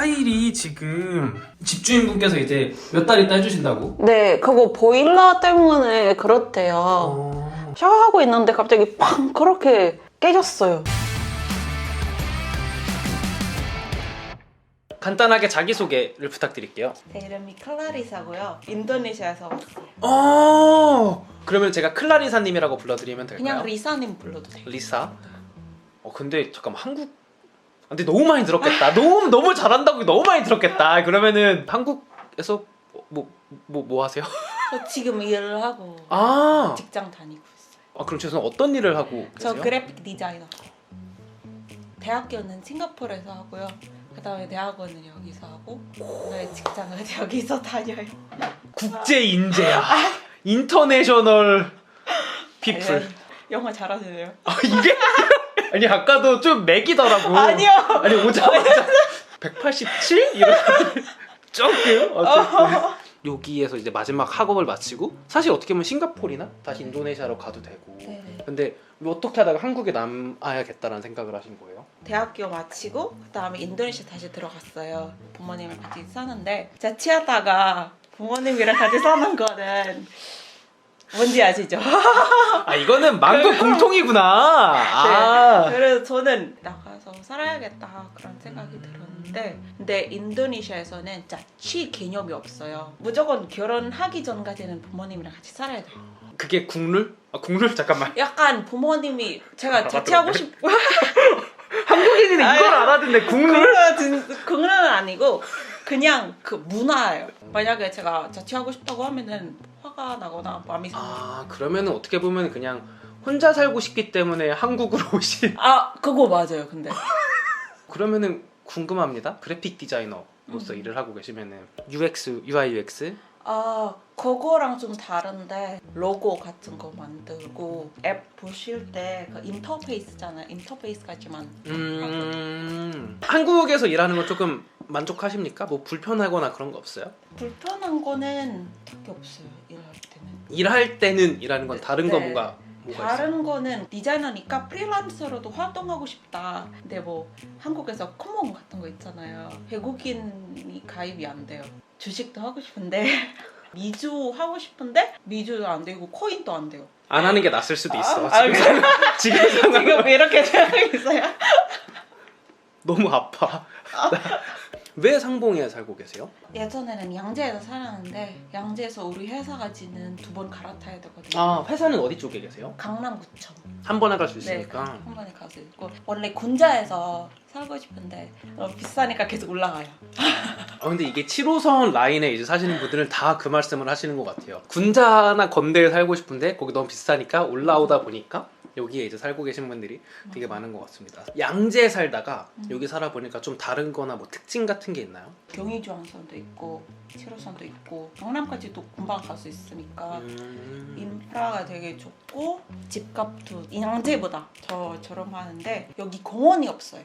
타일이 지금 집주인분께서 이제 몇 달 있다 해주신다고? 네, 그거 보일러 때문에 그렇대요. 어... 샤워하고 있는데 갑자기 팡 그렇게 깨졌어요. 간단하게 자기소개를 부탁드릴게요. 제 이름이 클라리사고요. 인도네시아에서 왔어요. 어... 그러면 제가 클라리사님이라고 불러드리면 될까요? 그냥 리사님 불러도 돼요. 리사. 어 근데 잠깐 한국. 근데 너무 많이 들었겠다. 너무 너무 잘한다고 너무 많이 들었겠다. 그러면은 한국에서 뭐 뭐뭐 하세요? 저 지금 일을 하고 아, 직장 다니고 있어요. 아 그럼 죄송 어떤 일을 하고 저 계세요? 그래픽 디자이너. 대학교는 싱가포르에서 하고요. 그다음에 대학원은 여기서 하고 오늘 직장은 여기서 다녀요. 국제 인재야. 인터내셔널 피플. 아니, 영어 잘하시네요. 아 이게 아니 아까도 좀 맥이더라고. 아니요. 아니 오자마자 187 이런 조금 어쨌든 여기에서 이제 마지막 학업을 마치고 사실 어떻게 보면 싱가포르나 다시 인도네시아로 가도 되고 네네. 근데 왜 어떻게 하다가 한국에 남아야겠다라는 생각을 하신 거예요? 대학교 마치고 그다음에 인도네시아 다시 들어갔어요. 부모님을 같이 사는데 자취하다가 부모님이랑 같이 사는 거는 뭔지 아시죠? 아 이거는 만국 공통이구나. 아. 네. 그래서 저는 나가서 살아야겠다 그런 생각이 들었는데 근데 인도네시아에서는 자취 개념이 없어요. 무조건 결혼하기 전까지는 부모님이랑 같이 살아야 돼요. 그게 국룰? 아 국룰 잠깐만. 약간 부모님이 아, 제가 자취하고 싶 한국인이는 이걸. 알아듣네. 국룰? 그거는 아니고 그냥 그 문화예요. 만약에 제가 자취하고 싶다고 하면은 화가 나거나 마음이 상해요. 아 그러면은 어떻게 보면 그냥 혼자 살고 싶기 때문에 한국으로 오신. 아 그거 맞아요. 근데 그러면은 궁금합니다. 그래픽 디자이너로서 음. 일을 하고 계시면은 UX, UI, UX 아 그거랑 좀 다른데 로고 같은 거 만들고 앱 보실 때 그 인터페이스잖아요. 인터페이스까지만 음 한국에서 일하는 건 조금 만족하십니까? 뭐 불편하거나 그런 거 없어요? 불편한 거는 딱히 없어요. 일할 때는. 일할 때는 일하는 건 다른 거 네. 뭐가 뭐가 있어요? 다른 거는 디자이너니까 프리랜서로도 활동하고 싶다. 근데 뭐 한국에서 커먼 같은 거 있잖아요. 외국인이 가입이 안 돼요. 주식도 하고 싶은데 미주 하고 싶은데 미주도 안 되고 코인도 안 돼요. 안 하는 게 낫을 수도 있어. 아, 지금 상황, 지금 상황 지금 이렇게 되어 있어요. 너무 아파. 왜 상봉에 살고 계세요? 예전에는 양재에서 살았는데 양재에서 우리 회사가 지는 두 번 갈아타야 되거든요. 아 회사는 어디 쪽에 계세요? 강남구청. 한 번에 갈수 네, 있으니까. 한 번에 갈수 있고 원래 군자에서 살고 싶은데 너무 비싸니까 계속 올라가요. 아 근데 이게 7호선 라인에 이제 사시는 분들은 다 그 말씀을 하시는 것 같아요. 군자나 건대에 살고 싶은데 거기 너무 비싸니까 올라오다 보니까 여기에 이제 살고 계신 분들이 되게 많은 것 같습니다. 양재 살다가 음. 여기 살아보니까 좀 다른거나 뭐 특징 같은 게 있나요? 경의중앙선도 있고 7호선도 있고 강남까지도 금방 갈 수 있으니까 음... 인프라가 되게 좋고 집값도 양재보다 더 저렴하는데 여기 공원이 없어요.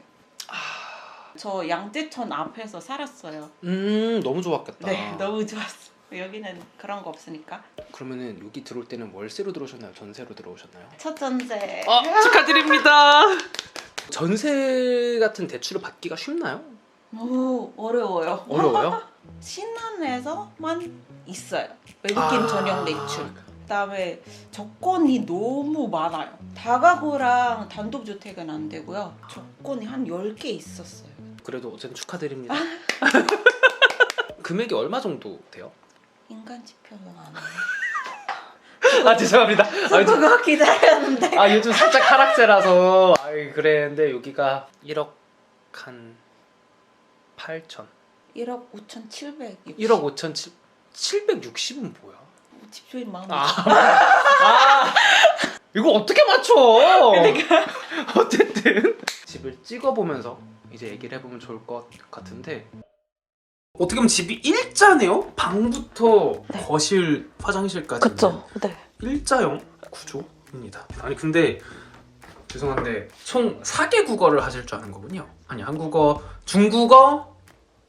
저 양재천 앞에서 살았어요. 음 너무 좋았겠다. 네, 너무 좋았어. 여기는 그런 거 없으니까 그러면은 여기 들어올 때는 월세로 들어오셨나요? 전세로 들어오셨나요? 첫 전세. 어 축하드립니다. 전세 같은 대출을 받기가 쉽나요? 너무 어려워요. 어려워요? 신안에서만 있어요. 외국인 아. 전용 대출. 그다음에 조건이 너무 많아요. 다가구랑 단독주택은 안 되고요. 조건이 한 10개 있었어요. 그래도 어쨌든 축하드립니다. 금액이 얼마 정도 돼요? 인간 지표는 안 해요. 아 죄송합니다. 아, 요즘, 그거 기다렸는데. 아 요즘 살짝 하락세라서 아이 그랬는데 여기가 1억 한 8천 1억 5,700. 1억 5천 760은 뭐야? 집주인 마음. 아, 아 이거 어떻게 맞춰? 어쨌든 집을 찍어보면서 이제 얘기를 해보면 좋을 것 같은데 어떻게 보면 집이 일자네요? 방부터 네. 거실, 화장실까지 그쵸. 네. 일자형 구조입니다. 아니 근데 죄송한데 총 4개 국어를 하실 줄 아는 거군요. 아니 한국어, 중국어,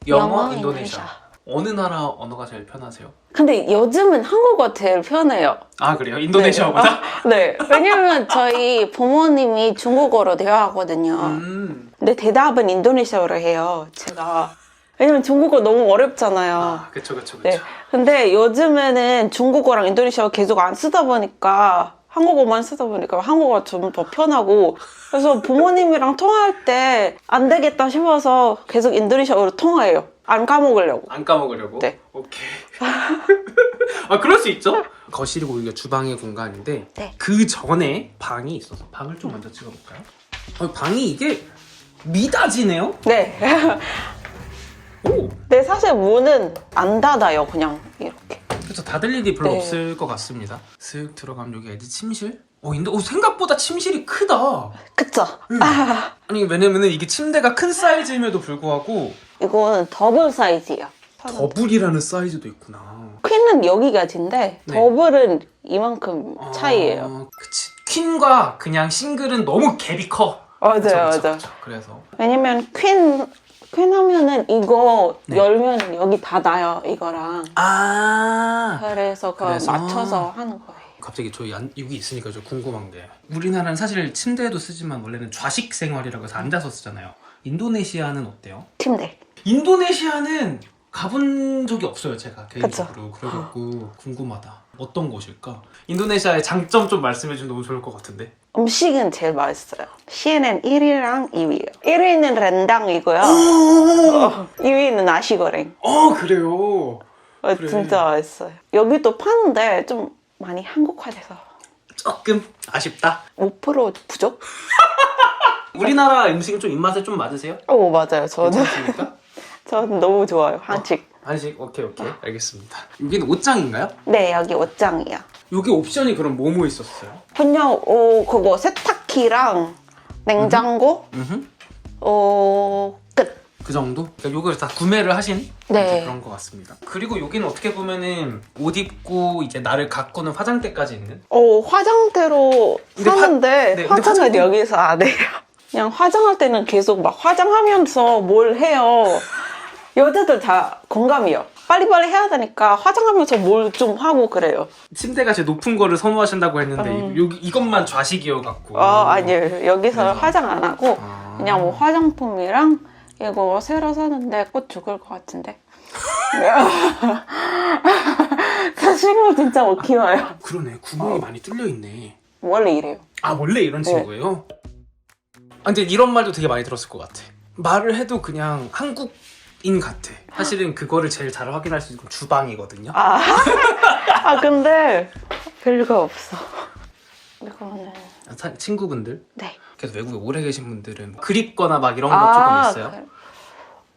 영어, 인도네시아. 어느 나라 언어가 제일 편하세요? 근데 요즘은 한국어 제일 편해요. 아 그래요? 인도네시아보다? 네. 왜냐면 저희 부모님이 중국어로 대화하거든요. 음. 근데 대답은 인도네시아어로 해요. 제가 왜냐면 중국어 너무 어렵잖아요. 아, 그쵸, 그쵸, 그쵸. 네. 근데 요즘에는 중국어랑 인도네시아 계속 안 쓰다 보니까 한국어만 쓰다 보니까 한국어가 좀 더 편하고 그래서 부모님이랑 통화할 때 안 되겠다 싶어서 계속 인도네시아어로 통화해요. 안 까먹으려고. 안 까먹으려고? 네. 오케이. 아, 그럴 수 있죠? 거실이고 이게 주방의 공간인데 네. 그 전에 방이 있어서 방을 좀 먼저 찍어볼까요? 어, 방이 이게 미닫이네요? 네. 오! 근데 사실 문은 안 닫아요. 그냥 이렇게. 그래서 닫을 일이 별로 네. 없을 것 같습니다. 슥 들어가면 여기 애들 침실? 어, 근데 어, 생각보다 침실이 크다. 그쵸? 음. 아니 왜냐면은 이게 침대가 큰 사이즈임에도 불구하고 이건 더블 사이즈예요. 더블이라는 사이즈도 있구나. 퀸은 여기까지인데 네. 더블은 이만큼 차이예요. 아, 그치. 퀸과 그냥 싱글은 너무 갭이 커. 맞아요, 그쵸, 그쵸, 맞아요. 그쵸. 그래서 왜냐면 퀸, 퀸 하면은 이거 네. 열면 여기 닫아요, 이거랑. 아 그래서 그거 그래서? 맞춰서 하는 거예요. 갑자기 저희 안- 여기 있으니까 저 궁금한 게 우리나라는 사실 침대에도 쓰지만 원래는 좌식 생활이라고 해서 앉아서 쓰잖아요. 인도네시아는 어때요? 침대. 인도네시아는 가본 적이 없어요 제가 개인적으로 그래갖고 궁금하다 어떤 곳일까? 인도네시아의 장점 좀 말씀해주면 너무 좋을 것 같은데 음식은 제일 맛있어요. CNN 1위랑 2위예요. 1위는 렌당이고요. 어, 어, 2위는 나시고랭. 어 그래요 어, 그래. 진짜 맛있어요. 여기도 파는데 좀 많이 한국화돼서 조금 아쉽다 5% 부족? 우리나라 음식은 좀 입맛에 좀 맞으세요? 어 맞아요. 저는 괜찮습니까? 저는 너무 좋아요. 한식. 한식 오케이 오케이 알겠습니다 여기는 옷장인가요? 네 여기 옷장이야. 여기 옵션이 그럼 뭐뭐 있었어요? 그냥 어 그거 세탁기랑 냉장고 음흠. 어 끝. 그 정도? 그러니까 요걸 다 구매를 하신 네. 그런 것 같습니다. 그리고 여기는 어떻게 보면은 옷 입고 이제 나를 가꾸는 화장대까지 있는 어 화장대로 근데 화- 사는데 네, 근데 화장을 화장대- 여기서 안 해요. 그냥 화장할 때는 계속 막 화장하면서 뭘 해요. 여자들 다 공감이요. 빨리빨리 해야 되니까 화장하면서 뭘 좀 하고 그래요. 침대가 제일 높은 거를 선호하신다고 했는데 음. 이- 여기 이것만 좌식이어 갖고. 어 아니에요. 여기서 그래서? 화장 안 하고 아. 그냥 뭐 화장품이랑 이거 새로 사는데 곧 죽을 것 같은데. 사실은 진짜 못 키워요. 그러네 구멍이 많이 뚫려 있네. 원래 이래요. 아 원래 이런 네. 친구예요? 아 근데 이런 말도 되게 많이 들었을 것 같아. 말을 해도 그냥 한국 인 같아. 사실은 그거를 제일 잘 확인할 수 있는 건 주방이거든요. 아, 아 근데 별거 없어. 이거는 사- 친구분들 네. 그래서 외국에 오래 계신 분들은 뭐 그립거나 막 이런 거 조금 있어요. 그-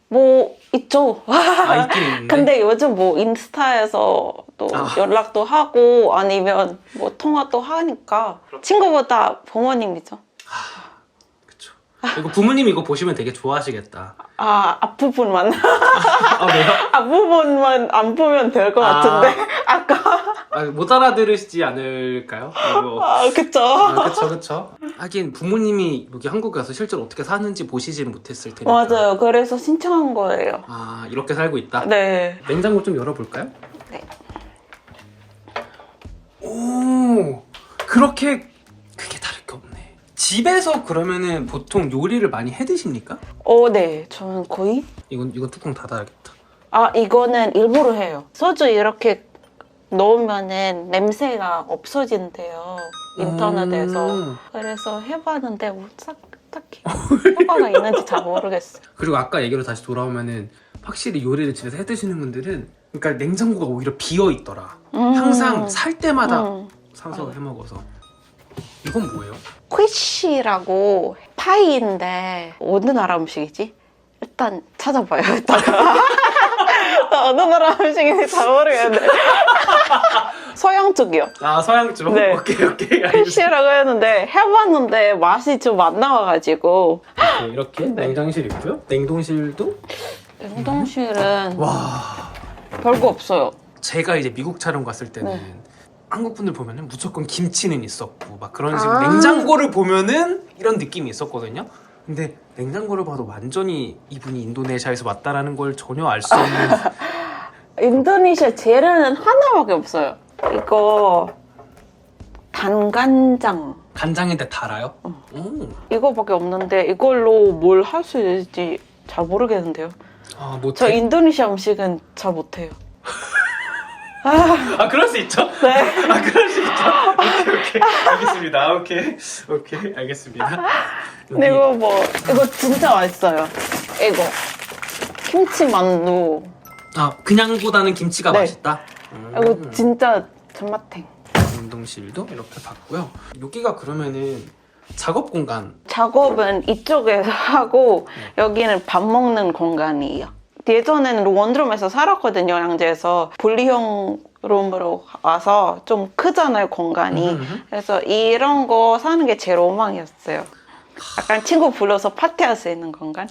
뭐 있죠. 아 있긴 있는데. 근데 요즘 뭐 인스타에서 또 아. 연락도 하고 아니면 뭐 통화도 하니까 친구보다 부모님이죠. 이거 부모님 이거 보시면 되게 좋아하시겠다. 아 앞부분만 아 왜요? 앞부분만 안 보면 될 것 아. 같은데 아까 아, 못 알아들으시지 않을까요? 이거. 아 그쵸. 아, 그쵸 그쵸. 하긴 부모님이 여기 한국 가서 실제로 어떻게 사는지 보시지는 못했을 테니까. 맞아요. 그래서 신청한 거예요. 아 이렇게 살고 있다. 네. 냉장고 좀 열어볼까요? 네. 오 그렇게. 집에서 그러면은 보통 요리를 많이 해 드십니까? 어, 네. 저는 거의 이건 이건 뚜껑 닫아야겠다. 아, 이거는 일부러 해요. 소주 이렇게 넣으면은 냄새가 없어진대요. 인터넷에서. 음. 그래서 해봤는데 뭐 딱, 딱히 효과가 있는지 잘 모르겠어요. 그리고 아까 얘기로 다시 돌아오면은 확실히 요리를 집에서 해 드시는 분들은 그러니까 냉장고가 오히려 비어 있더라. 음. 항상 살 때마다 음. 사서 해 먹어서. 이건 뭐예요? 퀴쉬라고 파이인데 어느 나라 음식이지? 일단 찾아봐요. 이따가. 어느 나라 음식인지 잘 모르겠는데. 서양 쪽이요. 아 서양 쪽. 네. 오케이 오케이. 알겠습니다. 퀴쉬라고 했는데 해봤는데 맛이 좀 안 나와가지고 이렇게, 이렇게 네. 냉장실 있고요. 냉동실도 냉동실은 와. 별거 없어요. 제가 이제 미국 촬영 갔을 때는 네. 한국 분들 보면은 무조건 김치는 있었고 막 그런 식으로 아. 냉장고를 보면은 이런 느낌이 있었거든요. 근데 냉장고를 봐도 완전히 이분이 인도네시아에서 왔다라는 걸 전혀 알 수 없는 인도네시아 재료는 하나밖에 없어요. 이거 단간장 간장인데 달아요? 어. 오. 이거밖에 없는데 이걸로 뭘 할 수 있을지 잘 모르겠는데요. 아, 못. 저 인도네시아 음식은 잘 못해요. 아, 그럴 수 있죠. 네. 아, 그럴 수 있죠. 오케이, 오케이. 알겠습니다. 오케이. 오케이. 알겠습니다. 근데 이거 뭐 이거 진짜 맛있어요. 이거 김치 만두. 아, 그냥보다는 김치가 네. 맛있다. 음. 이거 진짜 전마탱. 운동실도 이렇게 봤고요. 여기가 그러면은 작업 공간. 작업은 이쪽에서 하고 여기는 밥 먹는 공간이에요. 예전에는 원드롬에서 살았거든요, 양재에서. 분리형 룸으로 와서 좀 크잖아요, 공간이. 음. 그래서 이런 거 사는 게 제 로망이었어요. 약간 친구 불러서 파티할 수 있는 공간.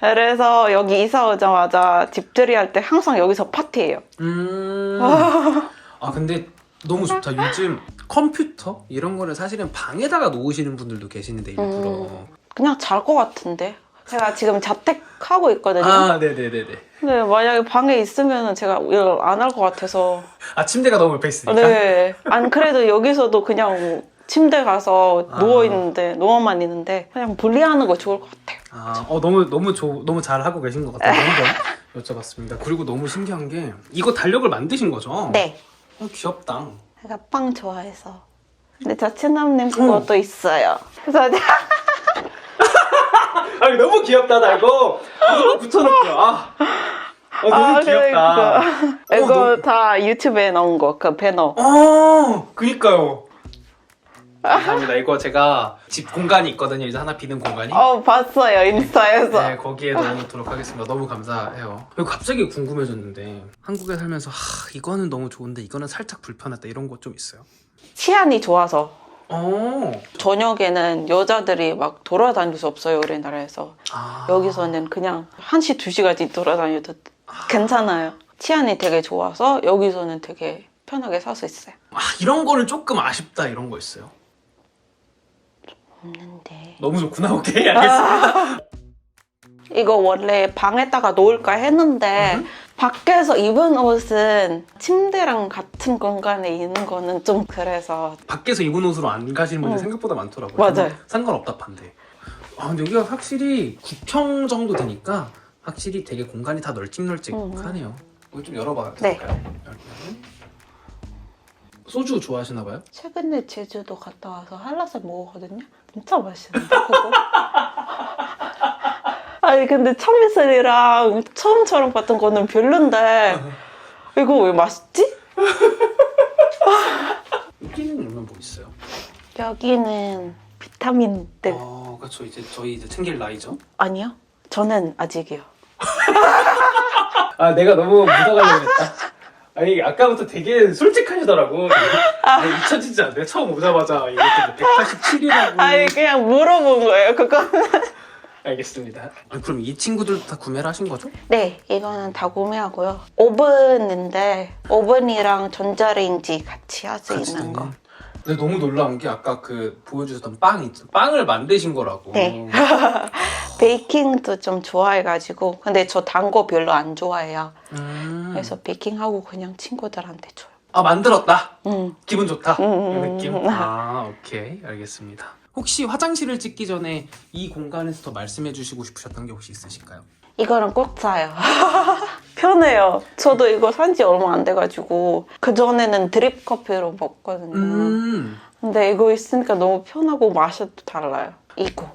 그래서 여기 이사 오자마자 집들이 할 때 항상 여기서 파티해요. 음. 아 근데 너무 좋다. 요즘 컴퓨터 이런 거를 사실은 방에다가 놓으시는 분들도 계시는데 일부러. 음. 그냥 잘 것 같은데. 제가 지금 자택하고 있거든요. 아 네네네네. 근데 만약에 방에 있으면 제가 일 안 할 것 같아서. 아 침대가 너무 옆에 있으니까. 네. 안 그래도 여기서도 그냥 뭐 침대 가서 아. 누워 있는데 누워만 있는데 그냥 분리하는 거 좋을 것 같아요. 아, 어 너무 너무 좋 너무 잘 하고 계신 것 같아요. 너무 여쭤봤습니다. 그리고 너무 신기한 게 이거 달력을 만드신 거죠? 네. 어, 귀엽다. 제가 빵 좋아해서. 근데 저 친남님 그것도 있어요. 그래서 아니 너무 귀엽다 나 이거 이거 붙여놓을게요. 아, 어, 너무 아, 귀엽다. 그러니까. 이거 너무- 다 유튜브에 나온 거, 그 배너. 어, 그니까요. 감사합니다. 이거 제가 집 공간이 있거든요. 이제 하나 비는 공간이. 어, 봤어요, 인스타에서. 네, 거기에 넣어놓도록 하겠습니다. 너무 감사해요. 그리고 갑자기 궁금해졌는데 한국에 살면서 하, 이거는 너무 좋은데 이거는 살짝 불편하다 이런 거 좀 있어요? 치안이 좋아서. 어. 저녁에는 여자들이 막 돌아다닐 수 없어요, 우리나라에서. 아. 여기서는 그냥 1시, 2시까지 돌아다녀도 괜찮아요. 치안이 되게 좋아서 여기서는 되게 편하게 살 수 있어요. 아, 이런 거는 조금 아쉽다 이런 거 있어요. 없는데. 너무 좋구나. 오케이 알겠습니다. 이거 원래 방에다가 놓을까 했는데 밖에서 입은 옷은 침대랑 같은 공간에 있는 거는 좀 그래서 밖에서 입은 옷으로 안 가시는 분들 응. 생각보다 많더라고요. 맞아요. 상관없다 판데. 아 근데 여기가 확실히 9평 정도 되니까 확실히 되게 공간이 다 널찍널찍하네요. 이거 좀 열어봐도 네. 될까요? 열면. 소주 좋아하시나 봐요? 최근에 제주도 갔다 와서 한라산 먹었거든요. 진짜 맛있는데 그거? 아니 근데 참이슬이랑 처음처럼 봤던 거는 별론데 이거 왜 맛있지? 여기는 그러면 뭐 있어요? 여기는 비타민들 아 그렇죠. 이제 저희 이제 챙길 나이죠. 아니요? 저는 아직이요. 아 내가 너무 묻어가려고 했다. 아니 아까부터 되게 솔직하시더라고. 아, 잊혀지지 않네. 처음 오자마자 이렇게 187이라고. 아니 그냥 물어본 거예요. 그거는. 알겠습니다. 아, 그럼 이 친구들도 다 구매를 하신 거죠? 네, 이거는 다 구매하고요. 오븐인데 오븐이랑 전자레인지 같이 할수 있는 거. 근데 너무 놀라운 게 아까 그 보여주셨던 빵 있죠. 빵을 만드신 거라고. 네. 베이킹도 좀 좋아해가지고 근데 저 단 거 별로 안 좋아해요. 음. 그래서 베이킹하고 그냥 친구들한테 줘요. 아 만들었다. 음. 기분 좋다. 음. 그 느낌. 아 오케이 알겠습니다. 혹시 화장실을 찍기 전에 이 공간에서 더 말씀해 주시고 싶으셨던 게 혹시 있으실까요? 이거는 꼭 사요. 편해요. 저도 이거 산 지 얼마 안 돼가지고 그 전에는 드립 커피로 먹거든요. 음. 근데 이거 있으니까 너무 편하고 맛이 또 달라요. 이거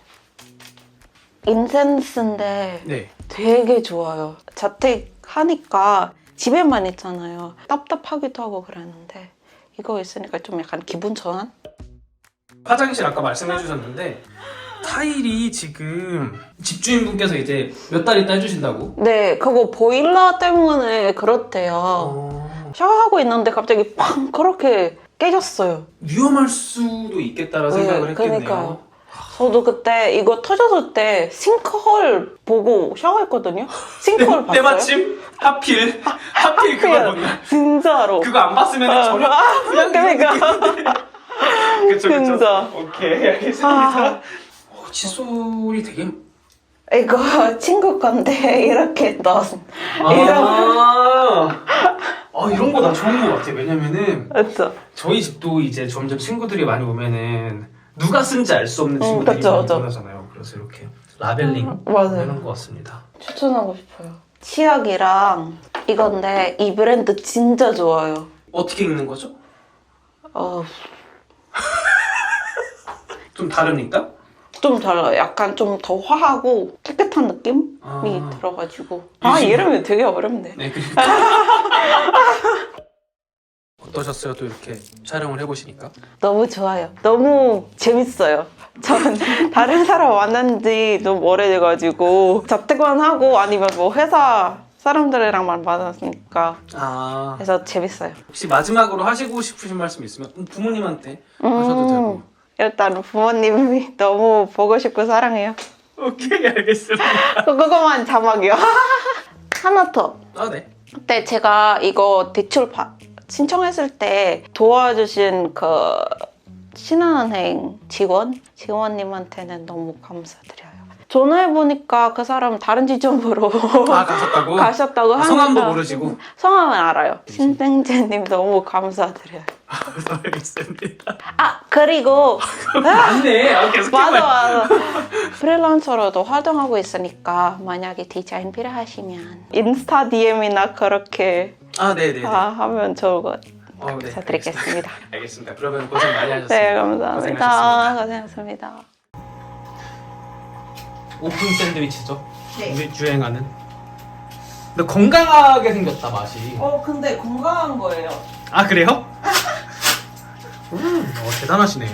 인센스인데 네. 되게 좋아요. 자택 하니까 집에만 있잖아요. 답답하기도 하고 그랬는데 이거 있으니까 좀 약간 기분 전환? 화장실 아까 말씀해 주셨는데 타일이 지금 집주인분께서 이제 몇 달 있다 해주신다고? 네, 그거 보일러 때문에 그렇대요. 어. 샤워하고 있는데 갑자기 팡 그렇게 깨졌어요. 위험할 수도 있겠다라 는 생각을 네, 했겠네요. 그러니까요. 저도 그때 이거 터졌을 때 싱크홀 보고 샤워했거든요. 싱크홀 봤어요? 때마침 하필 하필 그걸 본 날. 진짜로. 그거 안 봤으면 전혀 그냥 그러니까. 그쵸 그쵸. 오케이 알겠습니다. 아. 어, 칫솔이 되게 이거 친구 건데 이렇게 넣었. 아, 아 이런 거 나 좋은 거 같아. 왜냐면은 맞죠? 저희 집도 이제 점점 친구들이 많이 오면은 누가 쓴지 알 수 없는 어, 친구들이 그쵸, 많이 그쵸. 원하잖아요. 그래서 이렇게 라벨링 맞아요. 하는 것 같습니다. 추천하고 싶어요. 치약이랑 이건데 이 브랜드 진짜 좋아요. 어떻게 읽는 거죠? 어, 좀 다르니까? 좀 달라요. 약간 좀 더 화하고 깨끗한 느낌이 아. 들어가지고. 아, 이름이 되게 어렵네. 네, 그러니까. 어떠셨어요? 또 이렇게 촬영을 해보시니까? 너무 좋아요. 너무 재밌어요. 저는 다른 사람 만난 지 너무 오래돼가지고 자택만 하고 아니면 뭐 회사 사람들이랑만 만났으니까 아 그래서 재밌어요. 혹시 마지막으로 하시고 싶으신 말씀 있으면 부모님한테 하셔도 되고 음, 일단 부모님이 너무 보고 싶고 사랑해요. 오케이 알겠습니다 그거만 자막이요. 하나 더. 아 네 그때 제가 이거 대출 바- 신청했을 때 도와주신 그 신한은행 직원 직원님한테는 너무 감사드려요. 전화해 보니까 그 사람 다른 지점으로 아 가셨다고? 가셨다고 아, 하니까 성함도 모르시고 성함은 알아요. 신생재님 너무 감사드려요. 알겠습니다 아 그리고 맞네 아, 계속 맞아 맞아 프리랜서로도 활동하고 있으니까 만약에 디자인 필요하시면 인스타 DM이나 그렇게 아 네네네 아, 하면 좋을 것 같아요. 어, 네, 감사드리겠습니다. 알겠습니다 그러면 고생 많이 하셨습니다 네, 감사합니다. 고생하셨습니다. 고생하셨습니다. 오픈 샌드위치죠 네. 우리 주행하는 근데 건강하게 생겼다 맛이 어, 근데 건강한 거예요. 아 그래요? 음, 어, 대단하시네